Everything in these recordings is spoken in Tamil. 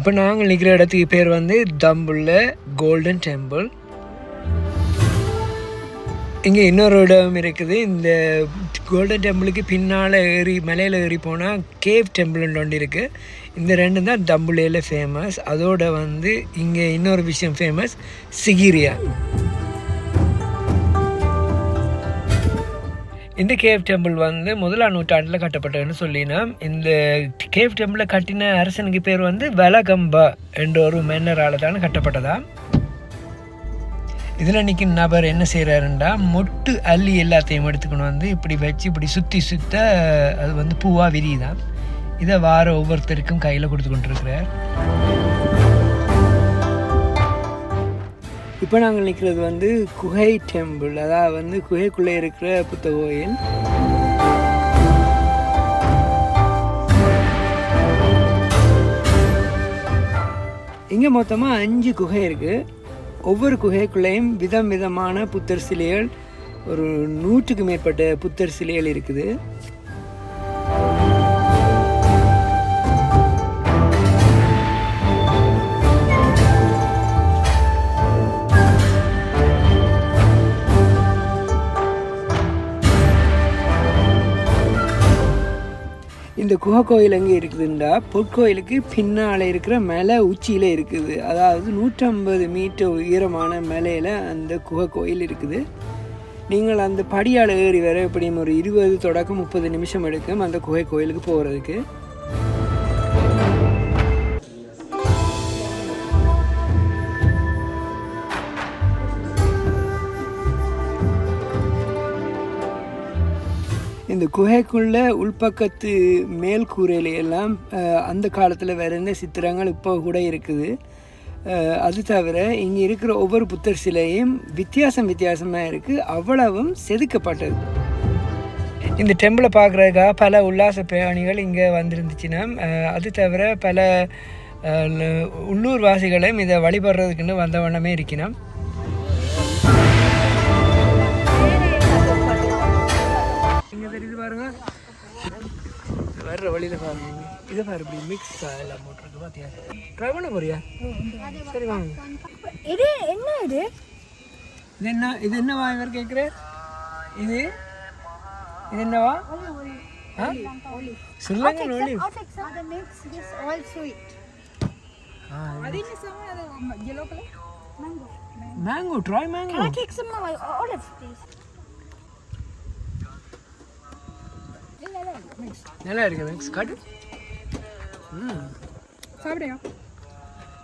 இப்போ நாங்கள் நிற்கிற இடத்துக்கு பேர் வந்து தம்புள்ள கோல்டன் டெம்பிள் இங்கே இன்னொரு இடம் இருக்குது. இந்த கோல்டன் டெம்பிளுக்கு பின்னால் ஏறி மலையில் ஏறி போனால் கேவ் டெம்பிள்னு ஒன்று இருக்குது இந்த ரெண்டும் தான் தம்புலேயில் ஃபேமஸ் அதோட வந்து இங்கே இன்னொரு விஷயம் ஃபேமஸ் சிகிரியா. இந்த கேவ் டெம்பிள் வந்து முதலாம் நூற்றாண்டில் கட்டப்பட்டதுன்னு சொல்லினா இந்த கேவ் டெம்பிளை கட்டின அரசனுக்கு பேர் வந்து வலகம்பா என்ற ஒரு மன்னரால் தான் கட்டப்பட்டதா. இதில் நிற்கிற நபர் என்ன செய்கிறாருண்டா மொட்டு அள்ளி எல்லாத்தையும் எடுத்துக்கணும் வந்து இப்படி வச்சு இப்படி சுற்றி சுத்த அது வந்து பூவாக விரியுதான். இதை வார ஒவ்வொருத்தருக்கும் கையில் கொடுத்து கொண்டிருக்கிறார் இப்போ நாங்கள் நிற்கிறது வந்து குகை டெம்பிள் அதாவது வந்து குகைக்குள்ளே இருக்கிற புத்த கோயில். இங்கே மொத்தமாக அஞ்சு குகை இருக்குது ஒவ்வொரு குகைக்குள்ளேயும் விதம் விதமான புத்தர் சிலைகள் ஒரு நூற்றுக்கு மேற்பட்ட புத்தர் சிலைகள் இருக்குது. இந்த குகை கோயில் எங்கே இருக்குதுண்டா? பொற்கோயிலுக்கு பின்னால் இருக்கிற மலை உச்சியில் இருக்குது. அதாவது நூற்றம்பது மீட்டர் உயரமான மலையில் அந்த குகை கோயில் இருக்குது. நீங்கள் அந்த படியால் ஏறி வர எப்படியும் ஒரு இருபது தொடக்கம் முப்பது நிமிஷம் எடுக்கும் அந்த குகை கோயிலுக்கு போகிறதுக்கு இந்த குகைக்குள்ள உள்பக்கத்து மேல் கூரையில எல்லாம் அந்த காலத்தில் வேற என்ன சித்திரங்கள் இப்போ கூட இருக்குது. அது தவிர இங்கே இருக்கிற ஒவ்வொரு புத்தர் சிலையும் வித்தியாசம் வித்தியாசமாக இருக்குது அவ்வளவும் செதுக்கப்பட்டது. இந்த டெம்பிளை பார்க்குறதுக்காக பல உல்லாச பிரயாணிகள் இங்கே வந்திருந்துச்சுன்னா அது தவிர பல அஹ், உள்ளூர் வாசிகளும் இதை வழிபடுறதுக்குன்னு வந்த வண்ணமே இருக்கணும் தெரியுது பாருங்க. வர்ற வழியில் பாருங்க. இதை பாரு இப்படி மிக்ஸ் எல்லாம் போட்டிருக்கு பார்த்தியா ட்ரை பண்ண போறியா? சரி வாங்க. இது என்ன இது? இது என்ன இது என்னவா இவர் கேட்குற இது? இது என்னவா? ஆ? ஸ்ரீலங்கா ஒளி That makes நல்லா இருக்கு மிக்ஸ். காட்டு. ம். சாப்பிடுயா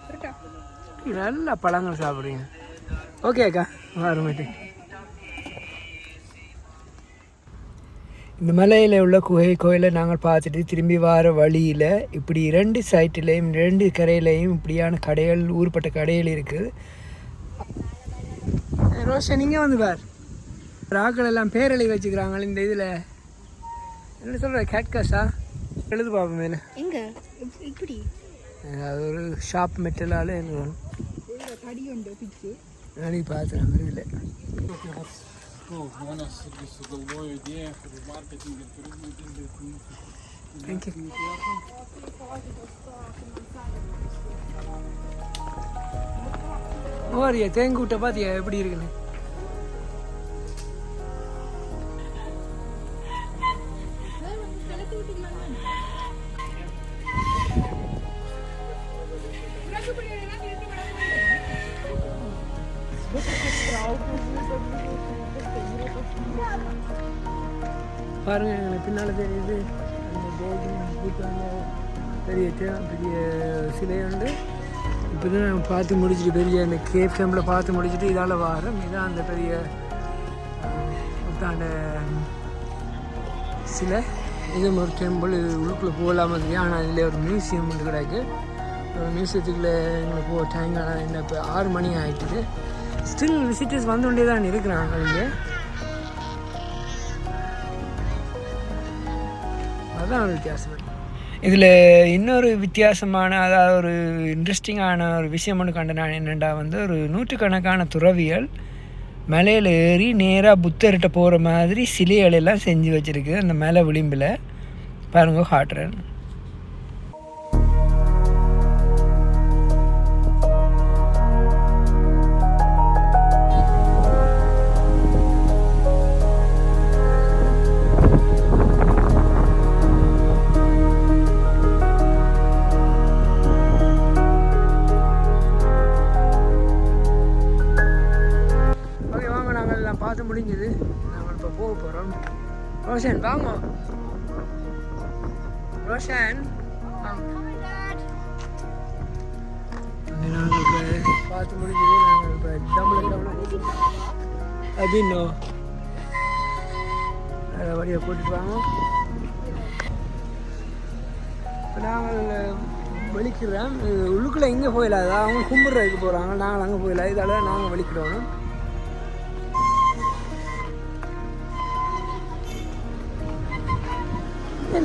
கரெக்டா? நல்ல பழங்கள் சாப்பிட்றீங்க ஓகே அக்கா. வரமேட்டு இந்த மலையில் உள்ள குகை கோயிலை நாங்கள் பார்த்துட்டு திரும்பி வர வழியில் இப்படி ரெண்டு சைட்லேயும் ரெண்டு கரையிலையும் இப்படியான கடைகள் ஊர்பட்ட கடைகள் இருக்குது ரோஷன் நீங்கள் வந்து பார். ராக்கள் எல்லாம் பேரழி வச்சுக்கிறாங்க இந்த இதில். என்ன சொல்கிற கேட்காஸா எழுது பார்ப்போம் மேலே. எங்க? இப்- இப்படி அது ஒரு ஷாப் மெட்டலால் எனக்கு வேணும் தடி உண்டு பிச்சு நாளைக்கு பார்த்துறேன் மாதிரி இல்லை. தேங்க்யூ ஓரியா தேங்கூட்டை பார்த்தியா எப்படி இருக்குன்னு? பாருங்க எனக்கு பின்னால் தெரியுது. அந்த கோல்டன் பூத்தாங்க பெரிய பெரிய சிலை உண்டு இப்போ தான் நாங்கள் பார்த்து முடிச்சுட்டு பெரிய அந்த கேப் டெம்பில் பார்த்து முடிச்சுட்டு இதால் வாரம். இதான் அந்த பெரிய புத்தாண்ட சிலை. இது ஒரு டெம்பிள் இது உள்ளுக்குள்ளே போகலாம இருக்கு ஆனால் இதில் ஒரு மியூசியம் ஒன்று கிடைக்கு. மியூசியத்துக்குள்ளே எங்களுக்கு போ டைம் ஆனால் என்ன இப்போ ஆறு மணி ஆகிட்டுது ஸ்டில் விசிட்டர்ஸ் வந்து கொண்டே தான் இருக்கிறாங்க இங்கே. அதுதான் ஒரு வித்தியாசம். இதில் இன்னொரு வித்தியாசமான அதாவது ஒரு இன்ட்ரெஸ்டிங்கான ஒரு விஷயம் ஒன்று கண்ட நான். என்னென்னா வந்து ஒரு நூற்றுக்கணக்கான துறவிகள் மலையில் ஏறி நேராக புத்தர்கிட்ட போகிற மாதிரி சிலைகள் எல்லாம் செஞ்சு வச்சுருக்கு. அந்த மலை விளிம்பில். பாருங்க காட்டுறேன் ரோஷன் வாங்க ரோஷன் நாங்கள் இப்போ பார்த்து முடிஞ்சது நாங்கள் இப்போ டம்ளர் டபுள் அப்படின்னு அதை வழியை கூட்டிட்டு வாங்க இப்போ நாங்கள் வலிக்கிறோம் உள்ளுக்குள்ளே எங்கே போயிடாது அவங்க கும்பிட்றதுக்கு போகிறாங்க நாங்கள் அங்கே போயிடலாம் இதால் தான் நாங்கள் வலிக்கிறோம்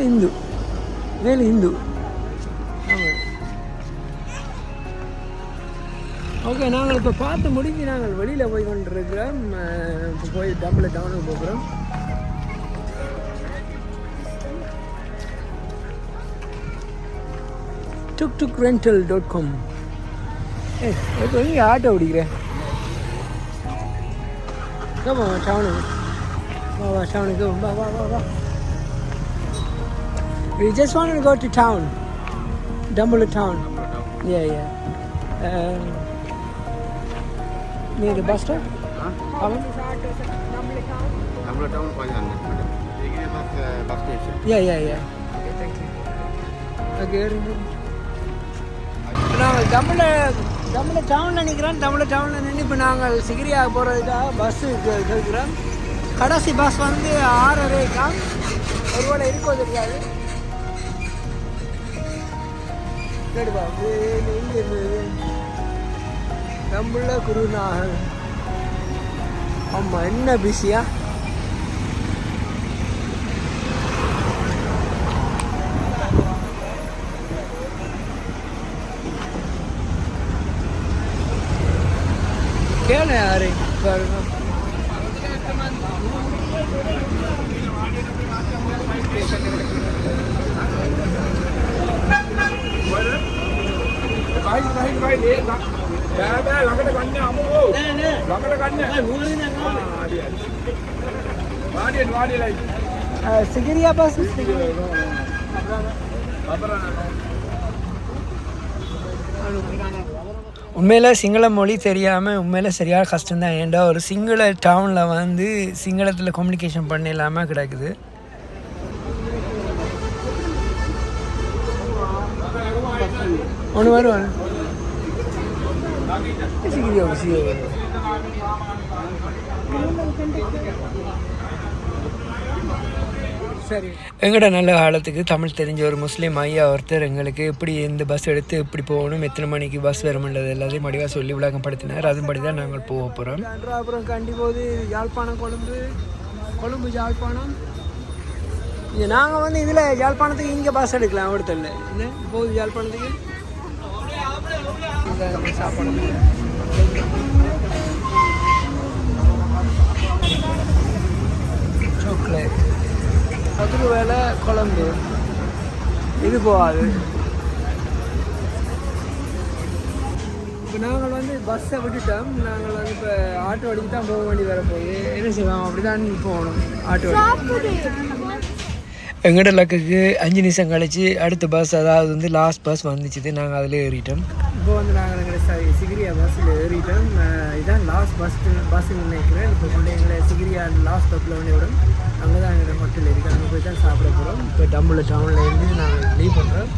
வேலை இந்து. வேலை இந்து. ஆமாம் ஓகே நாங்கள் இப்போ பார்த்து முடிஞ்சு நாங்கள் வெளியில் போய் கொண்டிருக்கிறோம். இப்போ போய் டம்பில் டவுனுக்கு போகிறோம். Tuk tuk rental dot com ஏ இப்போ நீங்கள் ஆட்டோ ஓடிக்கிறேன் கம்மா டவுனுக்கு. வா வா டவுனுக்கு. வா வா வா வா. We just wanted to go to town, Dumbula town. Yeah, yeah. Uh, near the bus stop? Huh? How much is our Dumbula town? Dumbula town, 500 bus station. Yeah, yeah, yeah. Okay, thank you. Okay, நாங்கள் தமிழ தமிழ டவுன் நினைக்கிறோம் தமிழ டவுனில் நின்று இப்போ நாங்கள் சிகிரியாக போகிறதுக்காக பஸ்ஸு கேட்குறோம் கடைசி பஸ் வந்து ஆறரைக்கா ஒருவேளை இருக்கோ தெரியாது கேடுப்பா எங்கே குருநாகல் ஆமாம் என்ன பிஸியா கேளு யாரு பாருங்க சிகிரியா பஸ் உண்மையில் சிங்கள மொழி தெரியாமல் உண்மையில் சரியான கஷ்டம்தான். ஏன்டா ஒரு சிங்கள டவுனில் வந்து சிங்களத்தில் கம்யூனிகேஷன் பண்ண இல்லாமல் கிடக்குது. ஒன்று வரும் எங்கட நல்ல காலத்துக்கு தமிழ் தெரிஞ்ச ஒரு முஸ்லீம் ஐயா ஒருத்தர் எங்களுக்கு எப்படி இந்த பஸ் எடுத்து எப்படி போகணும் எத்தனை மணிக்கு பஸ் வரும்ன்றது எல்லாத்தையும் மடிவாக சொல்லி விளக்கப்படுத்தினார் அதன்படி தான் நாங்கள் போக போகிறோம் அப்புறம் கண்டிப்போது யாழ்ப்பாணம் கொழும்பு கொழும்பு யாழ்ப்பாணம். இது நாங்கள் வந்து இதில் யாழ்ப்பாணத்துக்கு இங்கே பஸ் எடுக்கலாம் ஒருத்தரில். என்ன? போகுது யாழ்ப்பாணத்துக்கு? சாப்பிடணும் சாக்லேட் அதுக்கு வேலை குழம்பு. இது போகாது. இப்போ நாங்கள் வந்து பஸ்ஸை விட்டுட்டோம். நாங்கள் வந்து இப்போ ஆட்டோ அடிக்கு தான் போக வேண்டி வர போகுது என்ன செய்வோம்? அப்படி தான் போகணும். ஆட்டோ எங்கட லக்குக்கு அஞ்சு நிமிஷம் கழிச்சு அடுத்த பஸ் அதாவது வந்து லாஸ்ட் பஸ் வந்துச்சு நாங்கள் அதில் ஏறிட்டோம். இப்போ வந்து நாங்கள் எங்களை சிகிரியா பஸ்ஸில் ஏறிட்டோம். இதுதான் இதான் லாஸ்ட் பஸ் பஸ் நினைக்கிறேன். இப்போ கொண்டு எங்களை சிகிரியா லாஸ்ட் ஸ்டாப்பில் வந்து விடும். அங்கே தான் எங்களோட ஹோட்டல் இருக்குது அங்கே போய் தான் சாப்பிட போகிறோம் இப்போ டம்புல டவுனில் இருந்து நாங்கள் லீவ் பண்ணுறோம்